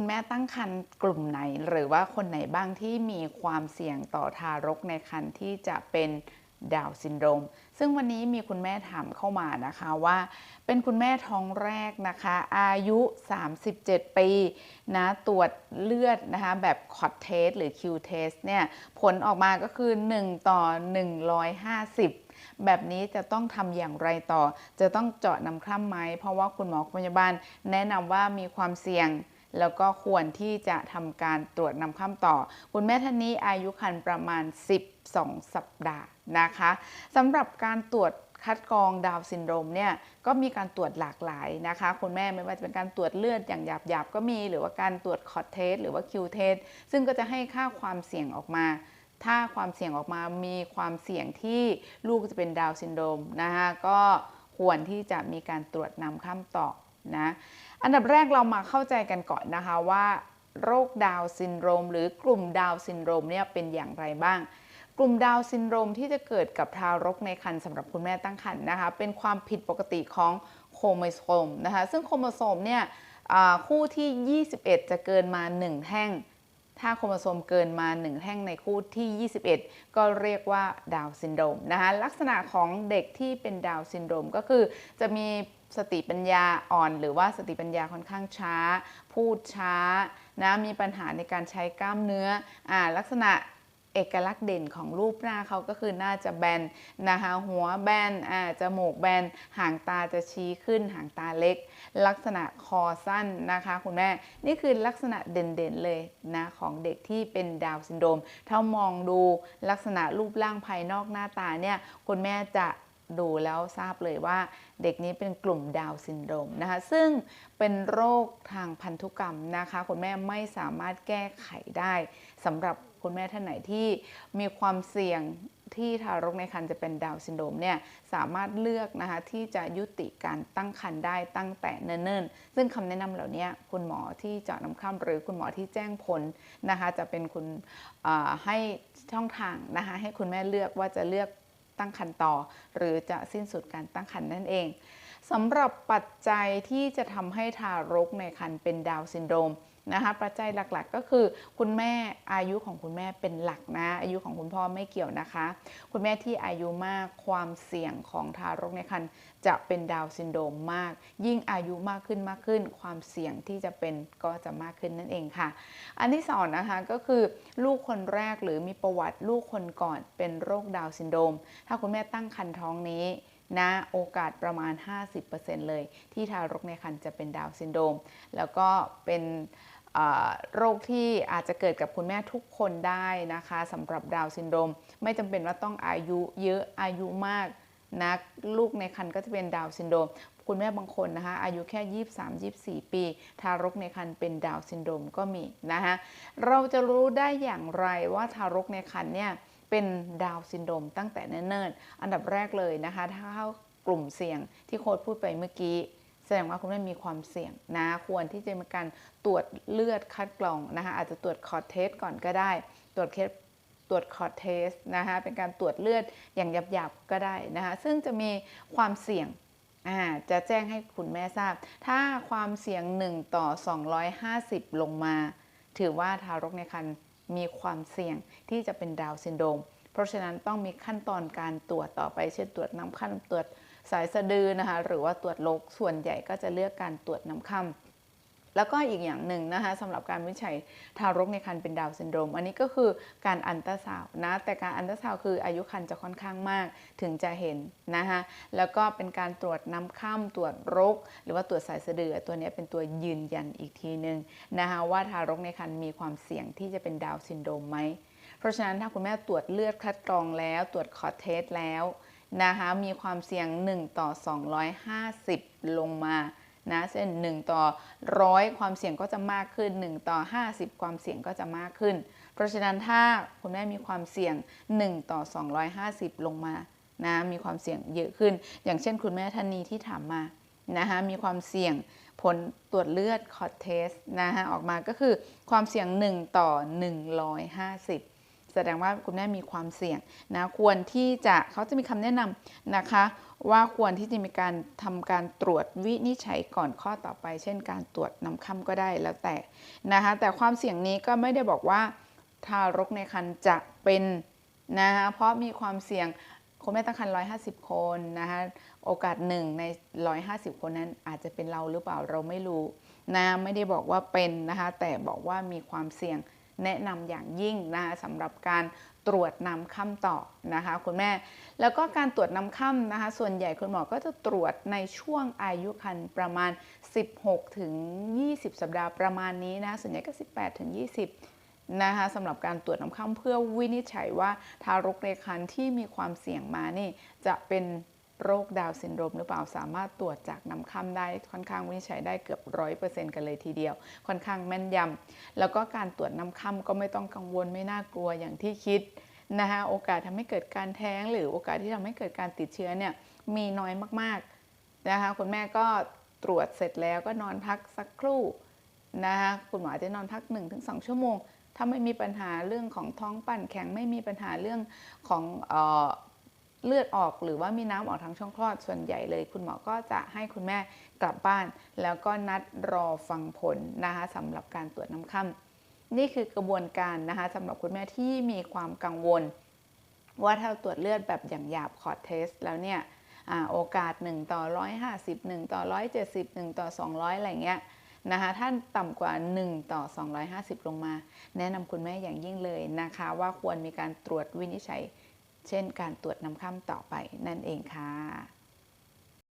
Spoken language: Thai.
คุณแม่ตั้งครรภ์กลุ่มไหน หรือว่าคนไหนบ้างที่มีความเสี่ยงต่อทารกในครรภ์ที่จะเป็นดาวซินโดรม ซึ่งวันนี้มีคุณแม่ถามเข้ามานะคะว่า เป็นคุณแม่ท้องแรกนะคะ อายุ 37 ปีนะตรวจเลือดนะคะ แบบคอ t เทสหรือ Q test เนี่ย ผลออกมาก็คือ 1 ต่อ 150แบบนี้จะต้องทำอย่างไรต่อ จะต้องเจาะน้ำคร่ำไหม เพราะว่าคุณหมอพยาบาลแนะนำว่ามีความเสี่ยง แล้วก็ควรที่จะทำการตรวจนำข้ามต่อ คุณแม่ท่านนี้อายุครรภ์ประมาณ 12 สัปดาห์นะคะสำหรับการตรวจคัดกรองดาวซินโดรมเนี่ยก็มีการตรวจหลากหลายนะคะคุณแม่ไม่ว่าจะเป็นการตรวจเลือดอย่างหยาบๆก็มีหรือว่าการตรวจคอร์เทสหรือว่าคิวเทสซึ่งก็จะให้ค่าความเสี่ยงออกมา ถ้าความเสี่ยงออกมามีความเสี่ยงที่ลูกจะเป็นดาวซินโดรมนะคะก็ควรที่จะมีการตรวจนำข้ามต่อ นะอันดับแรกเรามาเข้าใจกันก่อนนะคะว่า โรคดาวซินโดรม หรือกลุ่มดาวซินโดรมเนี่ยเป็นอย่างไรบ้าง กลุ่มดาวซินโดรมที่จะเกิดกับทารกในครรภ์สำหรับคุณแม่ตั้งครรภ์นะคะเป็นความผิดปกติของโครโมโซมนะคะซึ่งโครโมโซมเนี่ยคู่ที่ 21 จะเกินมา 1 แท่ง ถ้าโครโมโซมเกินมา 1 แท่งในคู่ที่ 21 ก็เรียกว่าดาวซินโดรมนะคะลักษณะของเด็กที่เป็นดาวซินโดรมก็คือจะมี สติปัญญาอ่อนหรือว่าสติปัญญาค่อนข้างช้า พูดช้านะมีปัญหาในการใช้กล้ามเนื้ออลักษณะเอกลักษณ์เด่นของรูปหน้าเขาก็คือหน้าจะแบนนะคะหัวแบนอ่าจมูกแบน หางตาจะชี้ขึ้น หางตาเล็ก ลักษณะคอสั้นนะคะคุณแม่ นี่คือลักษณะเด่นๆเลยนะของเด็กที่เป็นดาวซินโดรม ถ้ามองดูลักษณะรูปร่างภายนอกหน้าตาเนี่ยคุณแม่จะ ดูแล้วทราบเลยว่าเด็กนี้เป็นกลุ่มดาวซินโดรมนะคะ ซึ่งเป็นโรคทางพันธุกรรมนะคะ คุณแม่ไม่สามารถแก้ไขได้สำหรับคุณแม่ท่านไหนที่มีความเสี่ยงที่ทารกในครรภ์จะเป็นดาวซินโดรมเนี่ยสามารถเลือกนะคะที่จะยุติการตั้งครรภ์ได้ตั้งแต่เนิ่นๆ ซึ่งคำแนะนำเหล่านี้คุณหมอที่เจาะน้ำข้ามหรือคุณหมอที่แจ้งผลนะคะจะเป็นคุณให้ช่องทางนะคะให้คุณแม่เลือกว่าจะเลือก ตั้งครรภ์ต่อ หรือจะสิ้นสุดการตั้งครรภ์นั่นเองสำหรับปัจจัยที่จะทำให้ทารกในครรภ์เป็นดาวซินโดรม นะคะปัจจัยหลักๆ ก็คือคุณแม่อายุของคุณแม่เป็นหลักนะ อายุของคุณพ่อไม่เกี่ยวนะคะ คุณแม่ที่อายุมากความเสี่ยงของทารกในครรภ์จะเป็นดาวซินโดรมมาก ยิ่งอายุมากขึ้นมากขึ้น ความเสี่ยงที่จะเป็นก็จะมากขึ้นนั่นเองค่ะ อันที่สองนะคะก็คือลูกคนแรกหรือมีประวัติลูกคนก่อนเป็นโรคดาวซินโดรมถ้าคุณแม่ตั้งครรภ์ท้องนี้นะโอกาสประมาณ 50%เลย ที่ทารกในครรภ์จะเป็นดาวซินโดรมแล้วก็เป็น โรคที่อาจจะเกิดกับคุณแม่ทุกคนได้นะคะสำหรับดาวซินโดรม ไม่จำเป็นว่าต้องอายุเยอะอายุมากนะลูกในครรภ์ก็จะเป็นดาวซินโดรม คุณแม่บางคนนะคะ อายุแค่ 23 24 ปี ทารกในครรภ์เป็นดาวซินโดรมก็มีนะคะเราจะรู้ได้อย่างไรว่าทารกในครรภ์เนี่ยเป็นดาวซินโดรมตั้งแต่เนิ่นๆ อันดับแรกเลยนะคะ ถ้าเข้ากลุ่มเสี่ยงที่โค้ดพูดไปเมื่อกี้ แสดงว่าคุณแม่มีความเสี่ยงนะ ควรที่จะมีการตรวจเลือดคัดกรองนะคะอาจจะตรวจคอร์เทสก่อนก็ได้ ตรวจเคสตรวจคอร์เทสนะคะเป็นการตรวจเลือดอย่างหยาบๆก็ได้นะคะซึ่งจะมีความเสี่ยงจะแจ้งให้คุณแม่ทราบ ถ้าความเสี่ยง 1 ต่อ 250 ลงมา ถือว่าทารกในครรภ์มีความเสี่ยงที่จะเป็นดาวซินโดม เพราะฉะนั้นต้องมีขั้นตอนการตรวจต่อไป เช่นตรวจน้ำขั้นตรวจ สายสะดือนะคะ หรือว่าตรวจโรคส่วนใหญ่ก็จะเลือกการตรวจน้ำค่ำแล้วก็อีกอย่างหนึ่งนะคะสำหรับการวิจัยทารกในครรภ์เป็นดาวซินโดรม อันนี้ก็คือการอันตราซาวนะแต่การอันตราซาวคืออายุครรภ์จะค่อนข้างมากถึงจะเห็นนะคะแล้วก็เป็นการตรวจน้ำค่ำตรวจรคหรือว่าตรวจสายสะดือตัวนี้เป็นตัวยืนยันอีกทีหนึ่งนะคะว่าทารกในครรภ์มีความเสี่ยงที่จะเป็นดาวซินโดรมไหมเพราะฉะนั้นถ้าคุณแม่ตรวจเลือดคัดกรองแล้ว ตรวจคอเทสแล้ว นะคะมีความเสี่ยง 1 ต่อ 250 ลงมานะเช่น1ต่อร้อยความเสี่ยงก็จะมากขึ้น 1 ต่อ 50 ความเสี่ยงก็จะมากขึ้น เพราะฉะนั้นถ้าคุณแม่มีความเสี่ยง 1 ต่อ 250 ลงมานะมีความเสี่ยงเยอะขึ้น อย่างเช่นคุณแม่ท่านนี้ที่ถามมานะคะมีความเสี่ยงผลตรวจเลือดคอร์เทสนะคะออกมาก็คือความเสี่ยง 1 ต่อ 150 แสดงว่าคุณแม่มีความเสี่ยงนะควรที่จะเขาจะมีคำแนะนำนะคะ ว่าควรที่จะมีการทำการตรวจวินิจฉัยก่อนข้อต่อไป เช่น การตรวจน้ำค่ำก็ได้แล้วแต่นะคะแต่ความเสี่ยงนี้ก็ไม่ได้บอกว่าทารกในครรภ์จะเป็นนะคะเพราะมีความเสี่ยงคุณแม่ตั้งครรภ์150 คนนะคะโอกาสหนึ่งใน 150 คนนั้นอาจจะเป็นเราหรือเปล่าเราไม่รู้นะไม่ได้บอกว่าเป็นนะคะแต่บอกว่ามีความเสี่ยง แนะนำอย่างยิ่งนะคะสำหรับการตรวจนำค่ำต่อนะคะคุณแม่ แล้วก็การตรวจนำค่ำนะคะส่วนใหญ่คุณหมอก็จะตรวจในช่วงอายุครรภ์ประมาณ 16 ถึง 20 สัปดาห์ประมาณนี้นะส่วนใหญ่ก็ 18 ถึง 20นะคะสำหรับการตรวจน้ำค่ำเพื่อวินิจฉัยว่าทารกในครรภ์ที่มีความเสี่ยงมานี่จะเป็น โรคดาวซินโดรมหรือเปล่าสามารถตรวจจากน้ำค่ำได้ค่อนข้างวินิจฉัยได้เกือบร้อยเปอร์เซ็นต์กันเลยทีเดียว ค่อนข้างแม่นยำแล้วก็การตรวจน้ำค่ำก็ไม่ต้องกังวลไม่น่ากลัวอย่างที่คิดนะคะโอกาสทำให้เกิดการแท้งหรือโอกาสที่ทำให้เกิดการติดเชื้อเนี่ยมีน้อยมากๆนะคะคุณแม่ก็ตรวจเสร็จแล้วก็นอนพักสักครู่นะคะคุณหมอจะนอนพัก 1-2 ชั่วโมง ถ้าไม่มีปัญหาเรื่องของท้องปั่นแข็งไม่มีปัญหาเรื่องของเออ เลือดออกหรือว่ามีน้ำออกทางช่องคลอดส่วนใหญ่เลย คุณหมอก็จะให้คุณแม่กลับบ้าน แล้วก็นัดรอฟังผลนะคะสำหรับการตรวจน้ำค่ำนี่คือกระบวนการนะคะสำหรับคุณแม่ที่มีความกังวล ว่าถ้าตรวจเลือดแบบอย่างหยาบคอร์ดเทส แล้วเนี่ยอโอกาส 1 ต่อ 150 1 ต่อ 170 1 ต่อ 200 อะไรเงี้ยนะคะถ้าต่ำกว่า 1 ต่อ 250 ลงมา แนะนำคุณแม่อย่างยิ่งเลยนะคะ ว่าควรมีการตรวจวินิจฉัย เช่นการตรวจน้ำค่ำต่อไปนั่นเองค่ะ